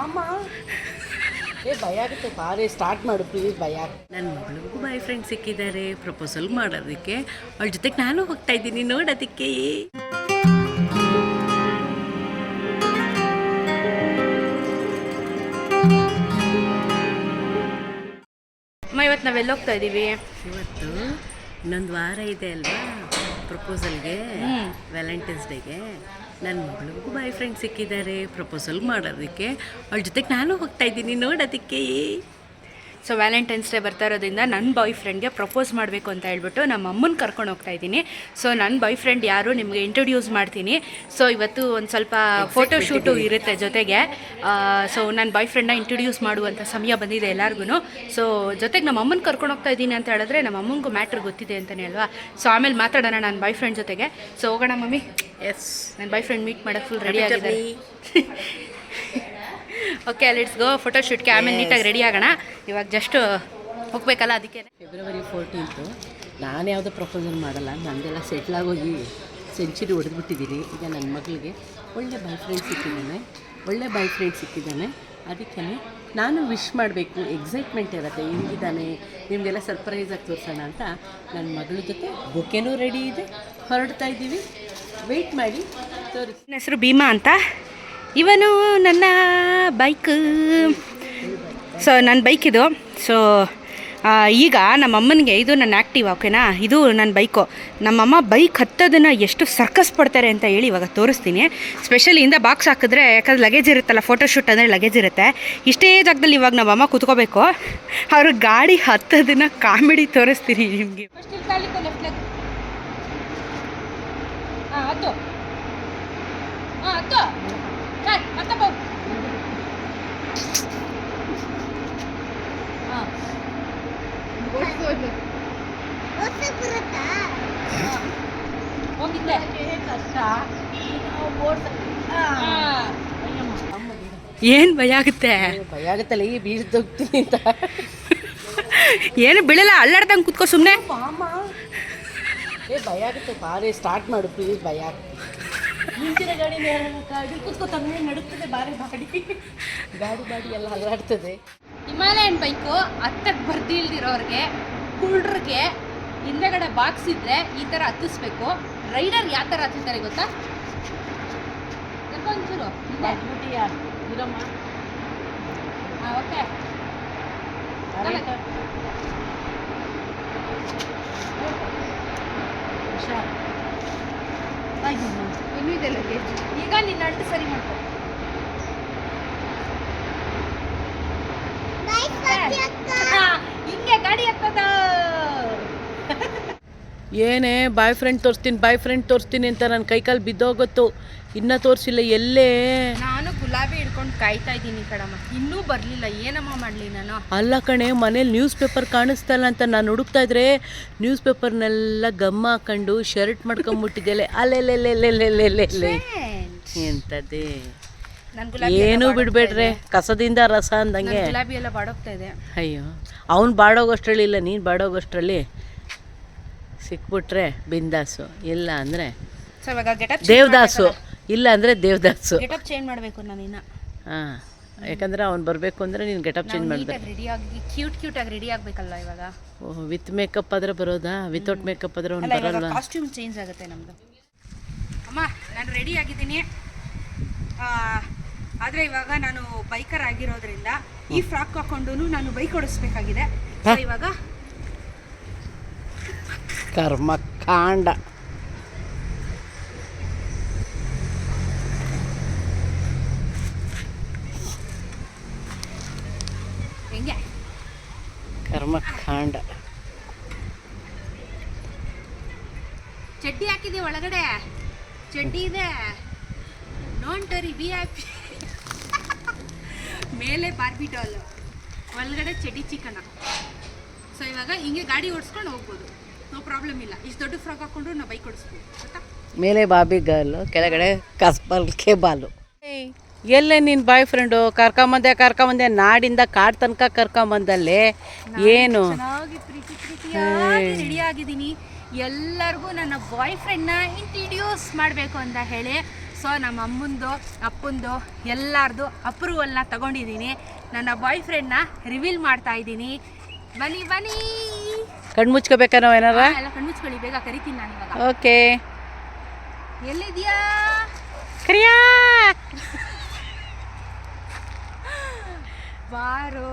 ಅಮ್ಮ ಏ ಭಯ ಆಗುತ್ತೆ ಬಾರೇ ಸ್ಟಾರ್ಟ್ ಮಾಡು ಪ್ಲೀಸ್ ಭಯ ನನ್ನ ಮಗಳಿಗೂ ಬಾಯ್ ಫ್ರೆಂಡ್ ಸಿಕ್ಕಿದ್ದಾರೆ ಪ್ರಪೋಸಲ್ ಮಾಡೋದಕ್ಕೆ. ಅವಳ ಜೊತೆಗೆ ನಾನು ಹೋಗ್ತಾ ಇದ್ದೀನಿ ನೋಡೋದಕ್ಕೆ. ಅಮ್ಮ ಇವತ್ತು ನಾವೆಲ್ಲ ಹೋಗ್ತಾ ಇದ್ದೀವಿ ಇವತ್ತು ಇನ್ನೊಂದು ವಾರ ಇದೆ ಅಲ್ವಾ ಪ್ರಪೋಸಲ್ಗೆ ವ್ಯಾಲೆಂಟೈನ್ಸ್ ಡೇಗೆ ನನ್ನ ಮಗಳಿಗೂ ಬಾಯ್ ಫ್ರೆಂಡ್ ಸಿಕ್ಕಿದ್ದಾರೆ ಪ್ರಪೋಸಲ್ ಮಾಡೋದಕ್ಕೆ. ಅವಳ ಜೊತೆಗೆ ನಾನು ಹೋಗ್ತಾ ಇದ್ದೀನಿ ನೋಡೋದಕ್ಕೆ. ಸೊ ವ್ಯಾಲೆಂಟೈನ್ಸ್ ಡೇ ಬರ್ತಾ ಇರೋದ್ರಿಂದ ನನ್ನ ಬಾಯ್ ಫ್ರೆಂಡ್ಗೆ ಪ್ರಪೋಸ್ ಮಾಡಬೇಕು ಅಂತ ಹೇಳ್ಬಿಟ್ಟು ನಮ್ಮ ಅಮ್ಮನ ಕರ್ಕೊಂಡು ಹೋಗ್ತಾ ಇದ್ದೀನಿ. ಸೊ ನನ್ನ ಬಾಯ್ ಫ್ರೆಂಡ್ ಯಾರು ನಿಮಗೆ ಇಂಟ್ರೊಡ್ಯೂಸ್ ಮಾಡ್ತೀನಿ. ಸೊ ಇವತ್ತು ಒಂದು ಸ್ವಲ್ಪ ಫೋಟೋ ಶೂಟು ಇರುತ್ತೆ ಜೊತೆಗೆ. ಸೊ ನನ್ನ ಬಾಯ್ ಫ್ರೆಂಡ್ನ ಇಂಟ್ರೊಡ್ಯೂಸ್ ಮಾಡುವಂಥ ಸಮಯ ಬಂದಿದೆ ಎಲ್ಲರಿಗೂ ಸೊ ಜೊತೆಗೆ ನಮ್ಮ ಅಮ್ಮನ ಕರ್ಕೊಂಡು ಹೋಗ್ತಾ ಇದ್ದೀನಿ ಅಂತ ಹೇಳಿದ್ರೆ ನಮ್ಮ ಅಮ್ಮನಿಗೂ ಮ್ಯಾಟ್ರ್ ಗೊತ್ತಿದೆ ಅಂತಲೇ ಅಲ್ವಾ? ಸೊ ಆಮೇಲೆ ಮಾತಾಡೋಣ ನನ್ನ ಬಾಯ್ ಫ್ರೆಂಡ್ ಜೊತೆಗೆ. ಸೊ ಹೋಗೋಣ ಮಮ್ಮಿ. ಎಸ್ ನನ್ನ ಬಾಯ್ ಫ್ರೆಂಡ್ ಮೀಟ್ ಮಾಡೋಕ್ಕೆ ಫುಲ್ ರೆಡಿ ಆಗಿದ್ದಾರೆ. ಓಕೆ ಲೆಟ್ಸ್ ಗೋ ಫೋಟೋ ಶೂಟ್ಗೆ ಆಮೇಲೆ ನೀಟಾಗಿ ರೆಡಿ ಆಗೋಣ. ಇವಾಗ ಜಸ್ಟ್ ಹೋಗ್ಬೇಕಲ್ಲ ಅದಕ್ಕೆ. ಫೆಬ್ರವರಿ ಫೋರ್ಟೀನ್ತು ನಾನು ಯಾವುದೋ ಪ್ರಪೋಸಲ್ ಮಾಡಲ್ಲ. ನಂದೆಲ್ಲ ಸೆಟ್ಲಾಗೋಗಿ ಸೆಂಚುರಿ ಹೊಡೆದ್ಬಿಟ್ಟಿದ್ದೀನಿ ಈಗ ನನ್ನ ಮಗಳಿಗೆ ಒಳ್ಳೆ ಬಾಯ್ ಫ್ರೆಂಡ್ ಸಿಕ್ಕಿದ್ದಾನೆ. ಒಳ್ಳೆ ಬಾಯ್ ಫ್ರೆಂಡ್ ಸಿಕ್ಕಿದ್ದಾನೆ. ಅದಕ್ಕೆ ನಾನು ವಿಶ್ ಮಾಡಬೇಕು. ಎಕ್ಸೈಟ್ಮೆಂಟ್ ಇರುತ್ತೆ. ಹಿಂಗಿದ್ದಾನೆ. ನಿಮಗೆಲ್ಲ ಸರ್ಪ್ರೈಸಾಗಿ ತೋರಿಸೋಣ ಅಂತ ನನ್ನ ಮಗಳ ಜೊತೆ ಬೊಕೆನೂ ರೆಡಿ ಇದೆ. ಹೊರಡ್ತಾ ಇದ್ದೀವಿ. ವೆಯ್ಟ್ ಮಾಡಿ ತೋರಿಸಿ ನನ್ನ ಹೆಸರು ಭೀಮಾ ಅಂತ. ಇವನು ನನ್ನ ಬೈಕ್ ಸೊ ನನ್ನ ಬೈಕ್ ಇದು. ಸೊ ಈಗ ನಮ್ಮ ಅಮ್ಮನಿಗೆ ಇದು ನನ್ನ ಆ್ಯಕ್ಟಿವ್ ಓಕೆನಾ ಇದು ನನ್ನ ಬೈಕು ನಮ್ಮಮ್ಮ ಬೈಕ್ ಹತ್ತೋದನ್ನು ಎಷ್ಟು ಸರ್ಕಸ್ ಪಡ್ತಾರೆ ಅಂತ ಹೇಳಿ ಇವಾಗ ತೋರಿಸ್ತೀನಿ. ಸ್ಪೆಷಲಿ ಇಂದ ಬಾಕ್ಸ್ ಹಾಕಿದ್ರೆ, ಯಾಕಂದ್ರೆ ಲಗೇಜ್ ಇರುತ್ತಲ್ಲ ಫೋಟೋಶೂಟ್ ಅಂದರೆ ಲಗೇಜ್ ಇರುತ್ತೆ. ಇಷ್ಟೇ ಜಾಗದಲ್ಲಿ ಇವಾಗ ನಮ್ಮಮ್ಮ ಕೂತ್ಕೋಬೇಕು. ಅವ್ರ ಗಾಡಿ ಹತ್ತೋದನ್ನು ಕಾಮಿಡಿ ತೋರಿಸ್ತೀನಿ ನಿಮಗೆ. ಹತ್ತು. ಏನು ಭಯ ಆಗುತ್ತೆ ಭಯ ಆಗುತ್ತಲ್ಲ ಈ ಬೀಳ್ದೋಗ್ತೀನಿ ಅಂತ ಏನು ಬೀಳಲ್ಲ ಅಲ್ಲಾಡ್ದಂಗೆ ಕುತ್ಕೋ ಸುಮ್ಮನೆ ಅಮ್ಮ ಏ ಭಯ ಆಗುತ್ತೆ ಬಾರಿ ಸ್ಟಾರ್ಟ್ ಮಾಡು ಪ್ಲೀಸ್ ಭಯ ಆಗುತ್ತೆ ಮುಂಚಿನ ಗಾಡಿ ಗಾಡಿ ಕೂತ್ಕೋ ತಮ್ಮನೆ ನಡುತ್ತದೆ ಬಾರಿ ಬಾಡಿ ಗಾಡಿ ಬಾಡಿ ಎಲ್ಲ ಅಲ್ಲಾಡ್ತದೆ. ಹಿಮಾಲಯನ್ ಬೈಕು ಹತ್ತಕ್ಕೆ ಬರ್ದಿಲ್ದಿರೋರಿಗೆ ಕುಳ್ರಿಗೆ ಹಿಂದೆಗಡೆ ಬಾಕ್ಸ್ ಇದ್ರೆ ಈ ಥರ ಹತ್ತಿಸ್ಬೇಕು. ರೈಡರ್ ಯಾವ ಥರ ಹತ್ತಿಸ್ತಾರೆ ಗೊತ್ತಾ? ಒಂಚೂರು ಇರಮ್ಮ. ಓಕೆ. ಹುಷಾರ್. ಇನ್ನೂ ಇದೆ ಲಗೇಜ್ ಈಗ ನಿನ್ನ ಅಳ್ತು ಸರಿ ಮಾಡ್ಕೊ. ಹಿಂಗೆ ಗಾಡಿ ಹತ್ತದ ಏನೇ ಬಾಯ್ ಫ್ರೆಂಡ್ ತೋರಿಸ್ತೀನಿ ಬಾಯ್ ಫ್ರೆಂಡ್ ತೋರಿಸ್ತೀನಿ ಅಂತ ನನ್ನ ಕೈಕಾಲು ಬಿದ್ದೋಗುತ್ತೋ. ಇನ್ನೂ ತೋರಿಸಿಲ್ಲ ಎಲ್ಲೇ? ನಾನು ಗುಲಾಬಿ ಹಿಡ್ಕೊಂಡು ಕಾಯ್ತಾ ಇದ್ದೀನಿ ಕಡಮ್ಮ ಇನ್ನೂ ಬರಲಿಲ್ಲ ಏನಮ್ಮ ಮಾಡಲಿ ನಾನು? ಅಲ್ಲ ಕಣೆ ಮನೇಲಿ ನ್ಯೂಸ್ ಪೇಪರ್ ಕಾಣಿಸ್ತಲ್ಲ ಅಂತ ನಾನು ಹುಡುಕ್ತಾ ಇದ್ರೆ ನ್ಯೂಸ್ ಪೇಪರ್ನೆಲ್ಲ ಗಮ್ಮ ಹಾಕೊಂಡು ಶರ್ಟ್ ಮಾಡ್ಕೊಂಬಿಟ್ಟಿದ್ದೆಲೆ. ಅಲ್ಲೆಲ್ಲೆಲ್ಲೆಲ್ಲೆಲ್ಲೆಲ್ಲೆ. ಎಂತದೇ ಏನು ಬಿಡ್ಬೇಡ್ರೆ ಕಸದಿಂದ ರಸ ಅಂದಂಗೆ. ಗುಲಾಬಿ ಎಲ್ಲ ಬಾಡೋಗ್ತಾ ಇದೆ. ಅಯ್ಯೋ ಅವ್ನು ಬಾಡೋಗೋಷ್ಟರಲ್ಲಿ ಇಲ್ಲ ನೀನು ಬಾಡೋಗೋಷ್ಟ್ರಲ್ಲಿ? ಸಿಕ್ಬಿಟ್ರೆ ಬಿಂದಾಸು. ಇಲ್ಲ ಅಂದರೆ ಸೊ ಇವಾಗ ಗೆಟಪ್ ದೇವದಾಸು. ಇಲ್ಲ ಅಂದರೆ ದೇವದಾಸು. ಗೆಟಪ್ ಚೇಂಜ್ ಮಾಡಬೇಕು ನಾನು ಇನ್ನ. ಹಾಂ. ಯಾಕಂದ್ರೆ ಅವ್ನು ಬರಬೇಕು ಅಂದರೆ ನೀನು ಗೆಟಪ್ ಚೇಂಜ್ ಮಾಡಬೇಕು. ರೆಡಿ ಆಗಿ ಕ್ಯೂಟ್ ಕ್ಯೂಟ್ ಆಗಿ ರೆಡಿ ಆಗಬೇಕಲ್ಲ ಇವಾಗ? ಓಹ್ ವಿತ್ ಮೇಕಪ್ ಆದ್ರೆ ಬರೋದಾ? ವಿತೌಟ್ ಮೇಕಪ್ ಆದ್ರೆ ಅವ್ನು ಬರಲ್ಲ ಕಾಸ್ಟ್ಯೂಮ್ ಚೇಂಜ್ ಆಗುತ್ತೆ ನಮ್ಮದು ಅಮ್ಮ ನಾನು ರೆಡಿ ಆಗಿದ್ದೀನಿ. ಆದರೆ ಇವಾಗ ನಾನು ಬೈಕರ್ ಆಗಿರೋದ್ರಿಂದ ಈ ಫ್ರಾಕ್ ಹಾಕೊಂಡು ನಾನು ಬೈಕ್ ಓಡಿಸ್ಬೇಕಾಗಿದೆ. ಇವಾಗ ಕರ್ಮ ಕಾಂಡ. ಹೆಂಗೆ? ಕರ್ಮ ಕಾಂಡ. ಚಡ್ಡಿ ಹಾಕಿದೆ ಒಳಗಡೆ. ಚಡ್ಡಿ ಇದೆ. ನೋಂಟರಿ ಐ ಪಿ ಮೇಲೆ ಬಾರ್ಬಿ ಡಾಲ್ ಒಳಗಡೆ ಚಡ್ಡಿ ಚಿಕನ. ಸೊ ಇವಾಗ ಹಿಂಗೆ ಗಾಡಿ ಓಡಿಸ್ಕೊಂಡು ಹೋಗ್ಬೋದು. ನೋ ಪ್ರಾಬ್ಲಮ್ ಇಲ್ಲ. ಇಷ್ಟು ದೊಡ್ಡ ಫ್ರಾಕ್ ಹಾಕೊಂಡ್ರು ನಾವು ಬೈಕ್ ಓಡಿಸ್ಬೋದು ಗೊತ್ತಾ? ಮೇಲೆ ಬಾಬಿ ಗರ್ಲು ಕೆಳಗಡೆ ಕಸ್ಬಲ್ ಕೇಬಾಲು. ಎಲ್ಲೇ ನಿನ್ನ ಬಾಯ್ ಫ್ರೆಂಡು ಕರ್ಕೊಂಬಂದೆ ಕರ್ಕೊಂಬಂದೆ ನಾಡಿಂದ ಕಾಡ್ ತನಕ ಕರ್ಕೊಂಬಂದಲ್ಲಿ? ಏನು? ಚೆನ್ನಾಗಿ ಪ್ರೀತಿ ಪ್ರೀತಿಯಾಗಿ ರೆಡಿ ಆಗಿದ್ದೀನಿ. ಎಲ್ಲರಿಗೂ ನನ್ನ ಬಾಯ್ ಫ್ರೆಂಡ್ನ ಇಂಟ್ರಡ್ಯೂಸ್ ಮಾಡಬೇಕು ಅಂತ ಹೇಳಿ. ಸೊ ನಮ್ಮ ಅಮ್ಮಂದು ಅಪ್ಪಂದು ಎಲ್ಲರದು ಅಪ್ರೂವಲ್ನ ತಗೊಂಡಿದ್ದೀನಿ. ನನ್ನ ಬಾಯ್ ಫ್ರೆಂಡ್ನ ರಿವೀಲ್ ಮಾಡ್ತಾ ಇದ್ದೀನಿ. ಬನ್ನಿ ಬನ್ನಿ! ಕಣ್ಣು ಮುಚ್ಕೋಬೇಕಾ ನಾವು ಏನಾರ? ಎಲ್ಲ ಕಣ್ಮುಚ್ಕೊಳ್ಳಿ ಬೇಗ ಕರಿತೀನಿ ನಾನು ಇವಾಗ. ಓಕೆ. ಎಲ್ಲಿದ್ಯಾ ಕರಿಯಾ! ಬಾರೋ.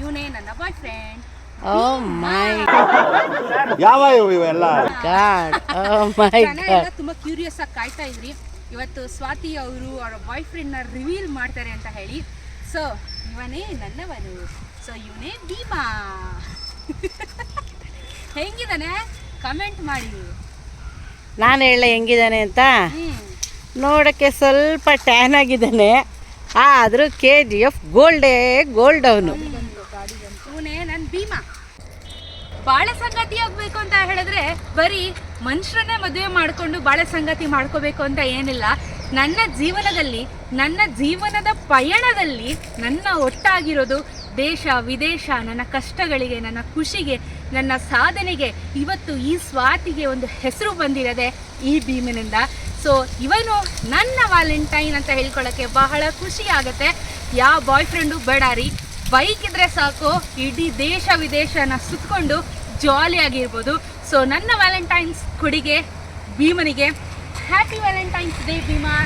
ಇವನೇ ನನ್ನ ಬಾಯ್ ಫ್ರೆಂಡ್ ಓ ಮೈ. ಯಾವ ಇವೆಲ್ಲ? ಗಾಡ್ ಓ ಮೈ ಜನ ಗಾಡ್ ಎಲ್ಲ ತುಂಬಾ ಕ್ಯೂರಿಯಸ್ ಆಗಿ ಕಾಯ್ತಾ ಇದ್ರಿ. ಇವತ್ತು ಸ್ವಾತಿ ಅವರು ಅವರ ಬಾಯ್ ಫ್ರೆಂಡ್ನ ರಿವೀಲ್ ಮಾಡ್ತಾರೆ ಅಂತ ಹೇಳಿ. ಸೊ ಇವನೇ ನನ್ನವನು. ಸೊ ಇವನೇ ಭೀಮಾ. ಹೆಂಗಿದಾನೆ ಕಮೆಂಟ್ ಮಾಡಿ. ನಾನು ಹೇಳ ಹೆಂಗಿದ್ದಾನೆ ಅಂತ? ನೋಡೋಕ್ಕೆ ಸ್ವಲ್ಪ ಟ್ಯಾನ್ ಆಗಿದ್ದಾನೆ. ಆದರೂ ಕೆ ಜಿ ಎಫ್ ಗೋಲ್ಡೇ ಗೋಲ್ಡ್ ಅವನು. ಇವನೇ ನನ್ನ ಭೀಮಾ. ಬಾಳೆ ಸಂಗಾತಿ ಆಗಬೇಕು ಅಂತ ಹೇಳಿದ್ರೆ ಬರೀ ಮನುಷ್ಯರನ್ನೇ ಮದುವೆ ಮಾಡಿಕೊಂಡು ಬಾಳೆ ಸಂಗಾತಿ ಮಾಡ್ಕೋಬೇಕು ಅಂತ ಏನಿಲ್ಲ. ನನ್ನ ಜೀವನದಲ್ಲಿ ನನ್ನ ಜೀವನದ ಪಯಣದಲ್ಲಿ ನನ್ನ ಒಟ್ಟಾಗಿರೋದು ದೇಶ, ವಿದೇಶ, ನನ್ನ ಕಷ್ಟಗಳಿಗೆ, ನನ್ನ ಖುಷಿಗೆ, ನನ್ನ ಸಾಧನೆಗೆ ಇವತ್ತು ಈ ಸ್ವಾತಿಗೆ ಒಂದು ಹೆಸರು ಬಂದಿರದೆ ಈ ಭೀಮನಿಂದ. ಸೊ ಇವನು ನನ್ನ ವ್ಯಾಲೆಂಟೈನ್ ಅಂತ ಹೇಳ್ಕೊಳ್ಳೋಕ್ಕೆ ಬಹಳ ಖುಷಿ ಆಗುತ್ತೆ. ಯಾವ ಬಾಯ್ ಫ್ರೆಂಡು ಬೇಡ ರೀ. ಬೈಕ್ ಇದ್ರೆ ಸಾಕು, ಇಡೀ ದೇಶ, ವಿದೇಶನ ಸುತ್ಕೊಂಡು ಜಾಲಿಯಾಗಿರ್ಬೋದು ಸೊ ನನ್ನ ವ್ಯಾಲೆಂಟೈನ್ಸ್ ಕೊಡುಗೆ ಭೀಮನಿಗೆ. Happy Valentine's Day Bhima.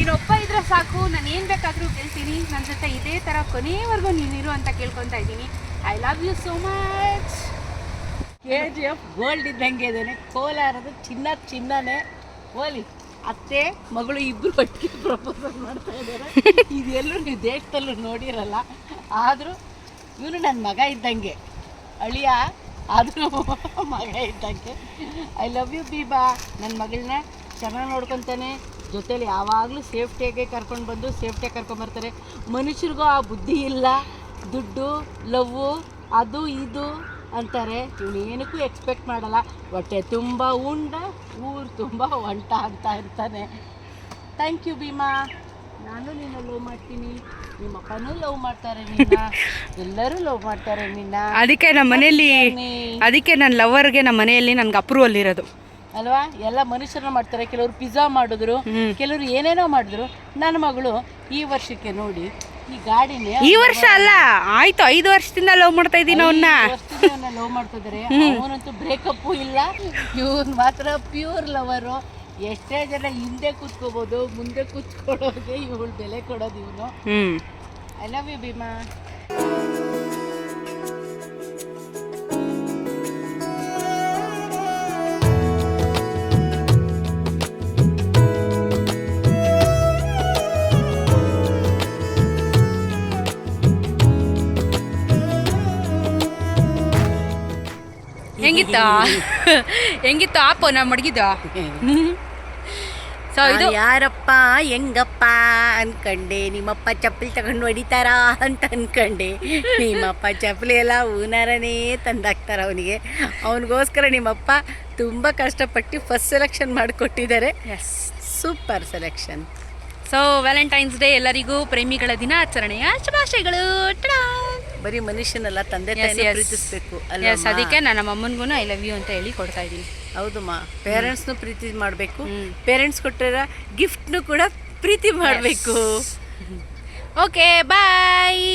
ನೀನೊಬ್ಬ ಇದ್ರೆ ಸಾಕು, ನಾನು ಏನು ಬೇಕಾದರೂ ಗೆಲ್ತೀನಿ ನನ್ನ ಜೊತೆ ಇದೇ ಥರ ಕೊನೆಯವರೆಗೂ ನೀನಿರು ಅಂತ ಕೇಳ್ಕೊತಾ ಇದ್ದೀನಿ. I love you so much K G F gold ಇದ್ದಂಗೆ ಇದ್ದಾನೆ. ಕೋಲಾರದ ಚಿನ್ನ ಚಿನ್ನನೇ. ಹೋಲಿ, ಅತ್ತೆ, ಮಗಳು ಇಬ್ಬರು ಒಟ್ಟಿಗೆ ಪ್ರಪೋಸಲ್ ಮಾಡ್ತಾ ಇದ್ದಾರೆ. ಇದೆಲ್ಲೂ ನೀವು ದೇಶದಲ್ಲೂ ನೋಡಿರಲ್ಲ. ಆದರೂ ಇವನು ನನ್ನ ಮಗ ಇದ್ದಂಗೆ. ಅಳಿಯ, ಆದರೂ ಮಗ ಇದ್ದಂಗೆ. ಐ ಲವ್ ಯು ಬೀಬಾ ನನ್ನ ಮಗಳನ್ನ ಚೆನ್ನಾಗಿ ನೋಡ್ಕೊತಾನೆ. ಜೊತೇಲಿ ಯಾವಾಗಲೂ ಸೇಫ್ಟಿಯಾಗೆ ಕರ್ಕೊಂಡು ಬಂದು ಸೇಫ್ಟಿಯಾಗಿ ಕರ್ಕೊಂಬರ್ತಾರೆ ಮನುಷ್ಯರಿಗೂ ಆ ಬುದ್ಧಿ ಇಲ್ಲ. ದುಡ್ಡು ಲವ್ವು ಅದು ಇದು ಅಂತಾರೆ. ಇವನೇನಕ್ಕೂ ಎಕ್ಸ್ಪೆಕ್ಟ್ ಮಾಡಲ್ಲ. ಹೊಟ್ಟೆ ತುಂಬ ಉಂಡ ಊರು ತುಂಬ ಒಂಟ ಅಂತ ಇರ್ತಾನೆ. Thank you Bhima. ನಾನು ನಿನ್ನ ಲವ್ ಮಾಡ್ತೀನಿ. ನಿಮ್ಮ ಅಪ್ಪನೂ ಲವ್ ಮಾಡ್ತಾರೆ ನಿನ್ನ ಎಲ್ಲರೂ ಲವ್ ಮಾಡ್ತಾರೆ ನಿನ್ನ ಅದಕ್ಕೆ ನಮ್ಮ ಮನೆಯಲ್ಲಿ ಅದಕ್ಕೆ ನನ್ನ ಲವರ್ಗೆ ನಮ್ಮ ಮನೆಯಲ್ಲಿ ನನಗೆ ಅಪ್ರೂವಲ್ ಇರೋದು. ಅಲ್ವಾ? ಎಲ್ಲ ಮನುಷ್ಯರನ್ನ ಮಾಡ್ತಾರೆ. ಕೆಲವರು ಪಿಜ್ಜಾ ಮಾಡಿದ್ರು ಕೆಲವರು ಏನೇನೋ ಮಾಡಿದ್ರು. ನನ್ನ ಮಗಳು ಈ ವರ್ಷಕ್ಕೆ ನೋಡಿ ಈ ಗಾಡಿನೇ ಈ ವರ್ಷ ಅಲ್ಲ ಆಯ್ತು ಐದು ವರ್ಷದಿಂದ ಲವ್ ಮಾಡ್ತಾ ಇದೀನಿ ಅವನ್ನ ಲವ್ ಮಾಡ್ತಿದ್ರೆ ಅವನಂತೂ ಬ್ರೇಕಪ್ ಇಲ್ಲ. ಇವ್ನು ಮಾತ್ರ ಪ್ಯೂರ್ ಲವರು ಎಷ್ಟೇ ಜನ ಹಿಂದೆ ಕೂತ್ಕೋಬಹುದು ಮುಂದೆ ಕೂತ್ಕೊಳ್ಳೋಗೆ ಇವಳು ಬೆಲೆ ಕೊಡೋದು ಇವನು. I love you Bhima. ಹೆಂಗಿತ್ತ? ಹೆಂಗಿತ್ತು? ಆಪ ನಾ ಮಡಗಿದ್ದು ಸೊ ಇದು ಯಾರಪ್ಪ ಹೆಂಗಪ್ಪ ಅನ್ಕಂಡೆ. ನಿಮ್ಮಪ್ಪ ಚಪ್ಪಲಿ ತಗೊಂಡು ಹೊಡಿತಾರ ಅಂತ ಅನ್ಕಂಡೆ. ನಿಮ್ಮಪ್ಪ ಚಪ್ಪಲಿ ಎಲ್ಲ ಹೂನಾರನೇ ತಂದಾಕ್ತಾರ ಅವನಿಗೆ. ಅವನಿಗೋಸ್ಕರ ನಿಮ್ಮಪ್ಪ ತುಂಬ ಕಷ್ಟಪಟ್ಟು ಫಸ್ಟ್ ಸೆಲೆಕ್ಷನ್ ಮಾಡಿಕೊಟ್ಟಿದ್ದಾರೆ. Super selection so Valentine's Day ಎಲ್ಲರಿಗೂ ಪ್ರೇಮಿಗಳ ದಿನಾಚರಣೆಯ ಶುಭಾಶಯಗಳು. ಬರೀ ಮನುಷ್ಯನಲ್ಲ ತಂದೆ ತಾಯಿ. ಪ್ರೀತಿಸ್ಬೇಕು ಎಸ್ ಅದಕ್ಕೆ ನಾನು ನಮ್ಮ ಅಮ್ಮನಿಗೂ ಐ ಲವ್ ಯು ಅಂತ ಹೇಳಿ ಕೊಡ್ತಾ ಇದ್ದೀನಿ. ಹೌದಮ್ಮ ಪೇರೆಂಟ್ಸ್ನು ಪ್ರೀತಿ ಮಾಡಬೇಕು. ಪೇರೆಂಟ್ಸ್ ಕೊಟ್ಟಿರೋ ಗಿಫ್ಟ್ನು ಕೂಡ ಪ್ರೀತಿ ಮಾಡಬೇಕು. Okay bye